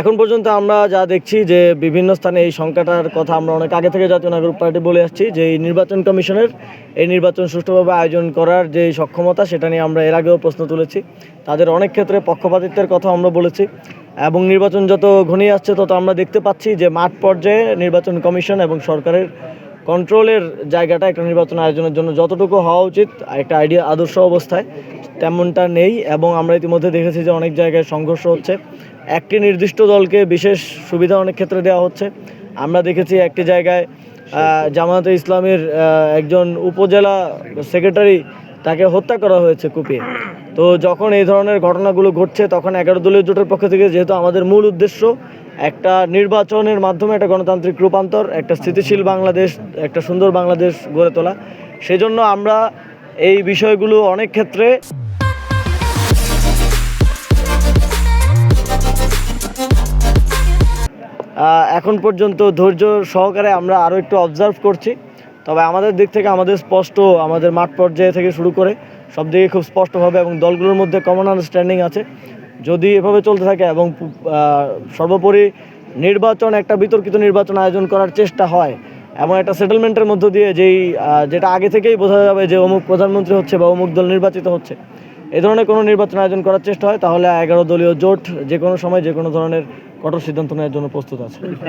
এখন পর্যন্ত আমরা যা দেখছি যে বিভিন্ন স্থানে এই সংখ্যাটার কথা আমরা অনেক আগে থেকে জাতীয় নাগরিক পার্টি বলে আসছি, যে এই নির্বাচন কমিশনের এই নির্বাচন সুষ্ঠুভাবে আয়োজন করার যে সক্ষমতা, সেটা নিয়ে আমরা এর আগেও প্রশ্ন তুলেছি। তাদের অনেক ক্ষেত্রে পক্ষপাতিত্বের কথা আমরা বলেছি এবং নির্বাচন যত ঘনিয়ে আসছে তত আমরা দেখতে পাচ্ছি যে মাঠ পর্যায়ে নির্বাচন কমিশন এবং সরকারের কন্ট্রোলের জায়গাটা একটা নির্বাচন আয়োজনের জন্য যতটুকু হওয়া উচিত একটা আইডিয়া আদর্শ অবস্থায়, তেমনটা নেই। এবং আমরা ইতিমধ্যে দেখেছি যে অনেক জায়গায় সংঘর্ষ হচ্ছে। একটি নির্দিষ্ট দলকে বিশেষ সুবিধা অনেক ক্ষেত্রে দেওয়া হচ্ছে। আমরা দেখেছি একটি জায়গায় জামায়াতে ইসলামের একজন উপজেলা সেক্রেটারি তাকে হত্যা করা হয়েছে কুপিয়ে। তো যখন এই ধরনের ঘটনাগুলো ঘটছে, তখন এগারো দলীয় জোটের পক্ষ থেকে যেহেতু আমাদের মূল উদ্দেশ্য একটা নির্বাচনের মাধ্যমে একটা গণতান্ত্রিক রূপান্তর, একটা স্থিতিশীল বাংলাদেশ, একটা সুন্দর বাংলাদেশ গড়ে তোলা। সেজন্য আমরা এই বিষয়গুলো অনেক ক্ষেত্রে এখন পর্যন্ত ধৈর্য সহকারে আমরা আরও একটু অবজার্ভ করছি। তবে আমাদের দিক থেকে আমাদের স্পষ্ট আমাদের মাঠ পর্যায়ে থেকে শুরু করে সব দিকে খুব স্পষ্টভাবে এবং দলগুলোর মধ্যে কমন আন্ডারস্ট্যান্ডিং আছে। যদি এভাবে চলতে থাকে এবং সর্বোপরি নির্বাচন, একটা বিতর্কিত নির্বাচন আয়োজন করার চেষ্টা হয় এবং একটা সেটেলমেন্টের মধ্য দিয়ে যেই যেটা আগে থেকেই বোঝা যাবে যে অমুক প্রধানমন্ত্রী হচ্ছে বা অমুক দল নির্বাচিত হচ্ছে, এ ধরনের কোনো নির্বাচন আয়োজন করার চেষ্টা হয়, তাহলে এগারো দলীয় জোট যে কোনো সময় যে কোনো ধরনের কঠোর সিদ্ধান্ত নেওয়ার জন্য প্রস্তুত আছে।